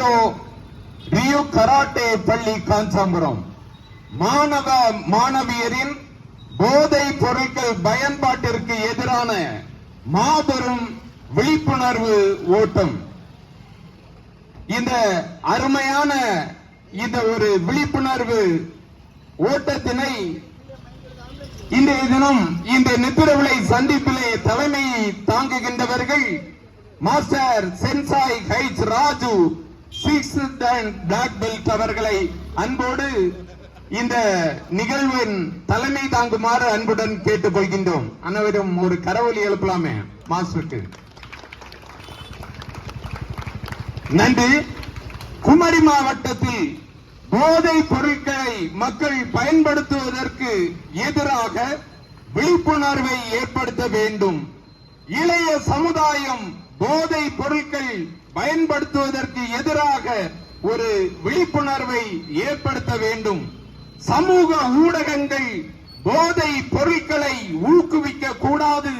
Shito Rio karate பள்ளி காஞ்சாம்பரம் மாணவ மாணவியரின் போதை பொருட்கள் பயன்பாட்டிற்கு எதிரான மாபெரும் விழிப்புணர்வு ஓட்டம். இந்த அருமையான இந்த ஒரு விழிப்புணர்வு ஓட்டத்தினை இன்றைய தினம் இந்த நித்திரவிளை சந்திப்பிலே தலைமை தாங்குகின்றவர்கள் master sensei H Raju black belt அவர்களை அன்போடு இந்த நிகழ்வின் தலைமை தாங்குமாறு அன்புடன் கேட்டுக்கொள்கின்றோம். அனைவரும் ஒரு கரவொலி எழுப்பலாமே மாஸ்டருக்கு. நன்றி. குமரி மாவட்டத்தில் போதைப் பொருட்களை மக்கள் பயன்படுத்துவதற்கு எதிராக விழிப்புணர்வை ஏற்படுத்த வேண்டும். இளைய சமுதாயம் போதை பொருட்கள் பயன்படுத்துவதற்கு எதிராக ஒரு விழிப்புணர்வை ஏற்படுத்த வேண்டும். சமூக ஊடகங்கள் போதை பொருட்களை ஊக்குவிக்க கூடாது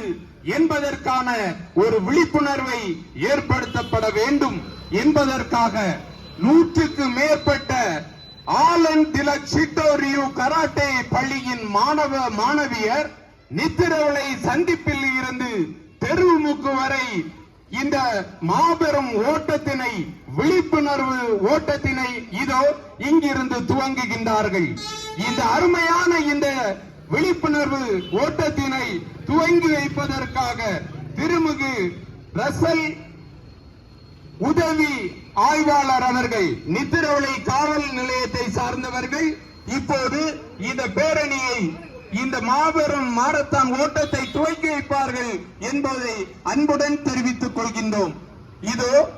என்பதற்கான ஒரு விழிப்புணர்வை ஏற்படுத்தப்பட வேண்டும் என்பதற்காக நூற்றுக்கு மேற்பட்ட ஆலன் திலக் சிட்டோரியு கராட்டே பள்ளியின் மாணவ மாணவியர் நித்திரவளை சந்திப்பில் இருந்து தெருமுக்கு வரை இந்த மாபெரும் ஓட்டத்தினை விழிப்புணர்வு ஓட்டத்தினை இதோ இங்கிருந்து துவங்குகின்றார்கள். இந்த அருமையான இந்த விழிப்புணர்வு ஓட்டத்தினை துவங்கி வைப்பதற்காக திருமிகு ரசல் உதவி ஆய்வாளர் அவர்கள் நித்திரவளை காவல் நிலையத்தை சார்ந்தவர்கள் இப்போது இந்த பேரணியை இந்த மாபெரும் மாரத்தான் ஓட்டத்தை துவக்கி வைப்பார்கள் என்பதை அன்புடன் தெரிவித்துக் கொள்கின்றோம். இதோ